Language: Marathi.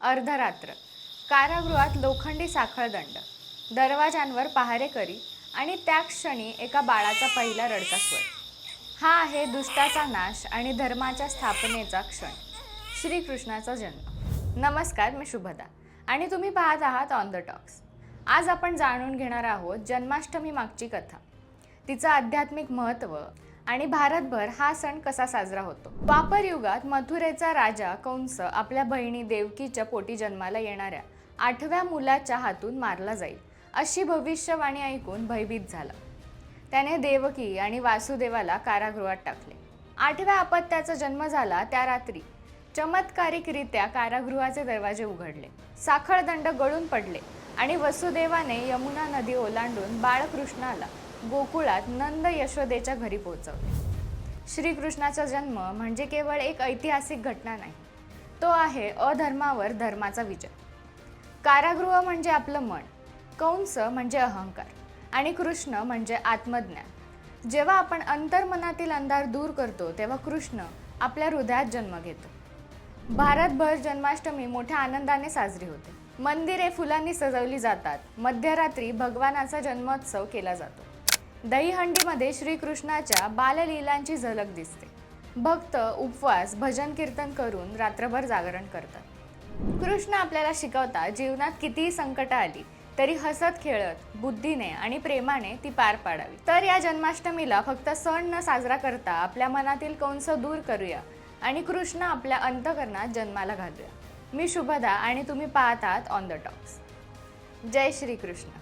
अर्धरात्र. कारागृहात लोखंडी साखळदंड. दरवाजांवर पहारेकरी आणि त्या क्षणी एका बाळाचा पहिला रडका स्वर. हा आहे दुष्टाचा नाश आणि धर्माच्या स्थापनेचा क्षण. श्रीकृष्णाचा जन्म. नमस्कार मी शुभदा. आणि तुम्ही पाहत आहात ऑन द टॉक्स आज आपण जाणून घेणार आहोत जन्माष्टमी मागची कथा. तिचं आध्यात्मिक महत्त्व आणि भारतभर हा सण कसा साजरा होतो? द्वापर युगात मथुरेचा राजा कंस आपल्या बहिणी देवकीच्या पोटी जन्माला येणाऱ्या आठव्या मुलाच्या हातून मारला जाईल अशी भविष्यवाणी ऐकून भयभीत झाला. त्याने देवकी आणि वासुदेवाला कारागृहात टाकले. आठव्या अपत्याचा जन्म झाला त्या रात्री चमत्कारिकरित्या कारागृहाचे दरवाजे उघडले. साखळदंड गळून पडले आणि वसुदेवाने यमुना नदी ओलांडून बाळकृष्णाला गोकुळात नंद यशोदेच्या घरी पोहोचवले. श्रीकृष्णाचा जन्म म्हणजे केवळ एक ऐतिहासिक घटना नाही तो आहे अधर्मावर धर्माचा विजय. कारागृह म्हणजे आपलं मन कंस म्हणजे अहंकार आणि कृष्ण म्हणजे आत्मज्ञान. जेव्हा आपण अंतर्मनातील अंधार दूर करतो तेव्हा कृष्ण आपल्या हृदयात जन्म घेतो. भारतभर जन्माष्टमी मोठ्या आनंदाने साजरी होते. मंदिरे फुलांनी सजवली जातात. मध्यरात्री भगवानाचा जन्मोत्सव केला जातो. दहीहंडीमध्ये श्रीकृष्णाच्या बाललीलांची झलक दिसते. भक्त उपवास भजन कीर्तन करून रात्रभर जागरण करतात. कृष्ण आपल्याला शिकवता जीवनात कितीही संकट आली तरी हसत खेळत बुद्धीने आणि प्रेमाने ती पार पाडावी. तर या जन्माष्टमीला फक्त सण न साजरा करता आपल्या मनातील कंस दूर करूया आणि कृष्ण आपल्या अंतकरणात जन्माला घालूया. मी शुभदा आणि तुम्ही पाहत आहात ऑन द टॉक्स जय श्रीकृष्ण.